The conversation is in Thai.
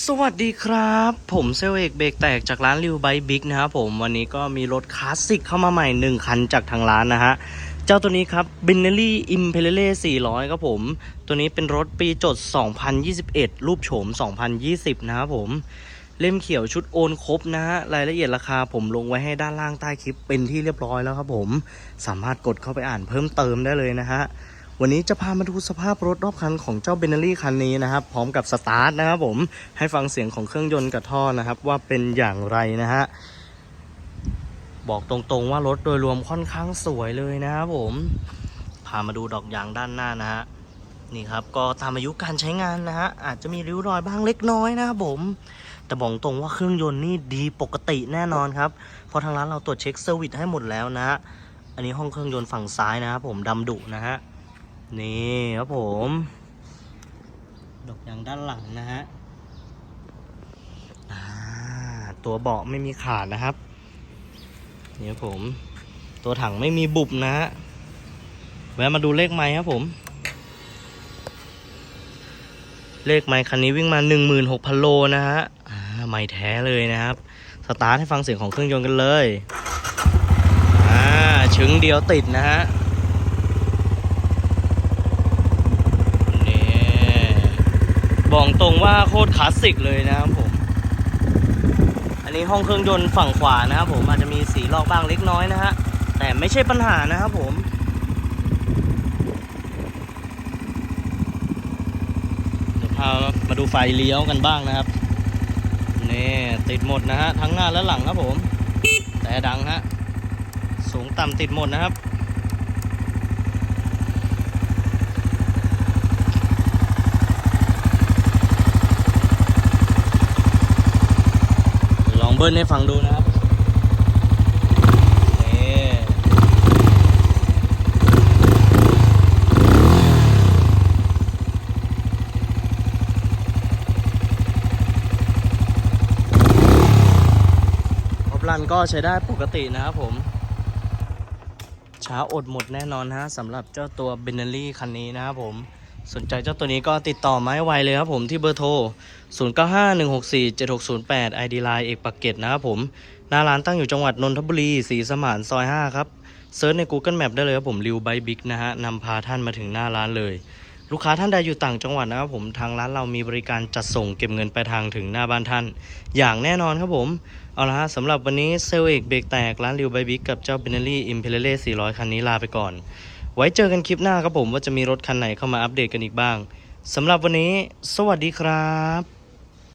สวัสดีครับ ผมเซลเอกเบรกแตกจากร้านริวไบบิ๊กนะครับผมวันนี้ก็มีรถคลาสสิกเข้ามาใหม่ 1 คันจากทางร้านนะฮะ เจ้าตัวนี้ครับ b i n เน l ี่อิมเพลเล่400 ครับผม ตัวนี้เป็นรถปีจด 2021 รูปโฉม 2020 นะครับผม เล่มเขียวชุดโอนครบนะฮะ รายละเอียดราคาผมลงไว้ให้ด้านล่างใต้คลิปเป็นที่เรียบร้อยแล้วครับผม สามารถกดเข้าไปอ่านเพิ่มเติมได้เลยนะฮะ วันนี้จะพามาดูสภาพรถรอบคันของเจ้าเบนเนอรี่คันนี้นะครับ พร้อมกับสตาร์ทนะครับผมให้ฟังเสียงของเครื่องยนต์กับท่อนะครับ ว่าเป็นอย่างไรนะฮะบอกตรงๆว่ารถโดยรวมค่อนข้างสวยเลยนะครับผมพามาดูดอกยางด้านหน้านะฮะนี่ครับก็ตามอายุการใช้งานนะฮะอาจจะมีริ้วรอยบ้างเล็กน้อยนะครับผม แต่บอกตรงว่าเครื่องยนต์นี่ดีปกติแน่นอนครับเพราะทางร้านเราตรวจเช็คเซอร์วิสให้หมดแล้วนะฮะอันนี้ห้องเครื่องยนต์ฝั่งซ้ายนะครับผมดำดุนะฮะ นี่ครับผม ดอกยางด้านหลังนะฮะอ่าตัวเบาะไม่มีขาดนะครับ นี่ครับผม ตัวถังไม่มีบุบนะฮะแวะมาดูเลขไม้ครับผม เลขไม้คันนี้วิ่งมา 16,000 โลนะฮะอ่าไม้แท้เลยนะครับ สตาร์ทให้ฟังเสียงของเครื่องยนต์กันเลย อ่าชึงเดียวติดนะฮะ นี่บอก ตรงว่าโคตรคลาสสิกเลยนะครับผม อันนี้ห้องเครื่องยนต์ฝั่งขวานะครับผมอาจจะมีสีลอกบ้างเล็กน้อยนะฮะ แต่ไม่ใช่ปัญหานะครับผมเดี๋ยวพามาดูไฟเลี้ยวกันบ้างนะครับนี่ติดหมดนะฮะทั้งหน้าและหลังครับผม แต่ดังฮะสูงต่ำติดหมดนะครับ ลองเบิ้ลให้ฟังดูนะครับนี่พบรันก็ใช้ได้ปกตินะครับผม ช้าอดหมดแน่นอนฮะสำหรับเจ้าตัวเบนเนอรี่คันนี้นะครับผม สนใจเจ้าตัวนี้ก็ติดต่อไม้ไวเลยครับผมที่เบอร์โทร 0951647608 ID Line เอกปักเกร็ดนะครับผมหน้าร้านตั้งอยู่จังหวัดนนทบุรีศรีสมานซอย 5 ครับเซิร์ชใน Google Map ได้เลยครับผมริวไบบิ๊กนะฮะนำพาท่านมาถึงหน้าร้านเลย ลูกค้าท่านใดอยู่ต่างจังหวัดนะครับผมทางร้านเรามีบริการจัดส่งเก็บเงินปลายทางถึงหน้าบ้านท่าน อย่างแน่นอนครับผมเอาละฮะสำหรับวันนี้เซลเอกเบรกแตกร้านริวไบบิ๊กกับเจ้าเบนเนอรี่อิมเพลเล่400 คันนี้ลาไปก่อน ไว้เจอกันคลิปหน้าครับผมว่าจะมีรถคันไหนเข้ามาอัปเดตกันอีกบ้างสำหรับวันนี้ สวัสดีครับ